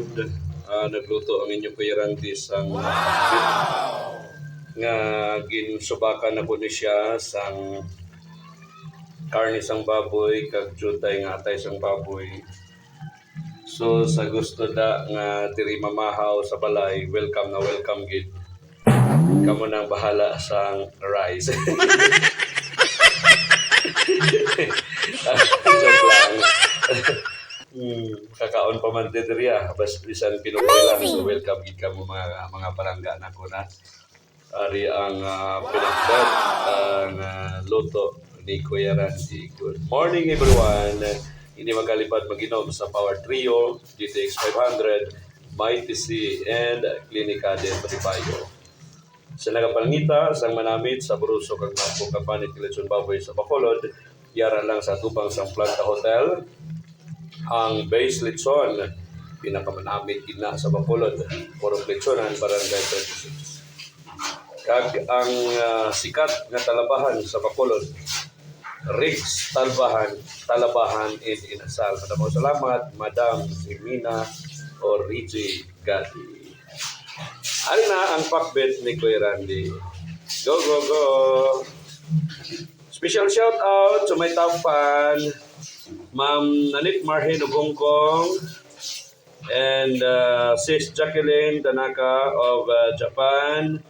food. Ah, nagluto ang inyong Kuya Randy sang nga ginsubakan na po ni siya sang karne sang baboy kag jutay nga atay sang baboy. So sa gusto da nga diri mamahaw sa balay, welcome na welcome gid. Kamo nang bahala sang rice. kakaon pa man din diri ah. Bas bisan pinukoy lang. So welcome gid kamo mga mga palangga na ko na. Ari ang uh, pinagdad ang ah, luto ni Kuya Randy. Good morning everyone. Hindi magkalipad mag-inom sa Power Trio, GTX 500, Mighty C, and Clinica del Pripayo. Sa nagapalangita, sang manamit sa Bruso kag Mampo Kapanit Kilitson Baboy sa Bacolod, yara lang sa tubang sang Planta Hotel, ang Base Litson, pinakamanamit gina sa Bacolod, Purong Litsonan, Barangay 26. Kag ang ah, sikat nga talabahan sa Bacolod, Riggs Talbahan, Talabahan in Inasal. Maraming salamat, Madam Emina o Rigi Gati. Ari na ang pakbet ni Kuya Randy. Go, go, go! Special shout out to my top fan, Ma'am Nanit Marhen Ugongkong, and uh, Sis Jacqueline Tanaka of uh, Japan,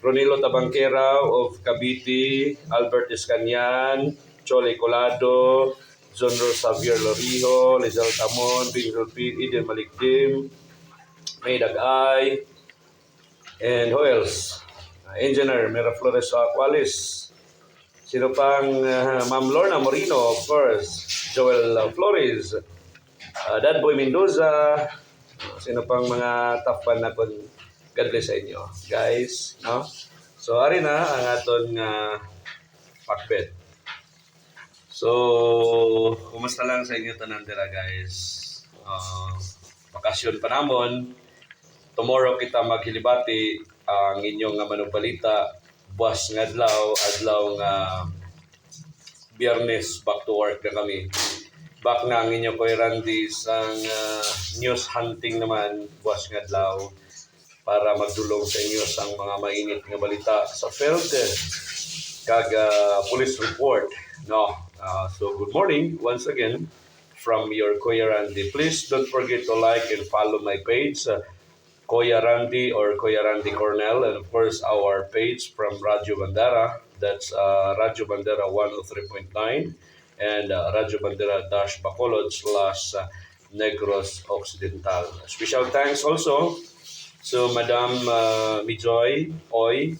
Ronilo Tabangkera of Cavite, Albert Escanyan, Chole Colado, Zonro Xavier Lorijo, Lizal Tamon, Bingel P. Eden Malikdim, May Dagay, and who else? Uh, Engineer Miraflores Aqualis. Sino pang uh, Ma'am Lorna Morino, of course. Joel uh, Flores. Uh, Dad Boy Mendoza. Sino pang mga top fan na kun God bless sa inyo, guys. No? So, ari na ang aton nga pakbet. So, kumusta lang sa inyo tanan dira, guys? Uh, bakasyon pa namon. Tomorrow kita maghilibati ang inyong nga manubalita. Buwas nga adlaw, adlaw nga biyernes, back to work na kami. Back na ang inyo Kuya Randy sang ah, news hunting naman, buwas nga adlaw para magdulong sa inyo sang mga mainit nga balita sa field. Kag ah, police report no? Ah, so good morning once again from your Kuya Randy. Please don't forget to like and follow my page uh, Kuya Randy or Kuya Randy Cornell and of course our page from Radyo Bandera that's uh, Radyo Bandera 103.9 and uh, Radyo Bandera dash Bacolod slash uh, Negros Occidental special thanks also So, Madam uh, Mijoy Oy,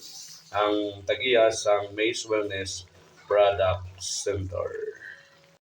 ang tagiya sa Maze Wellness Product Center.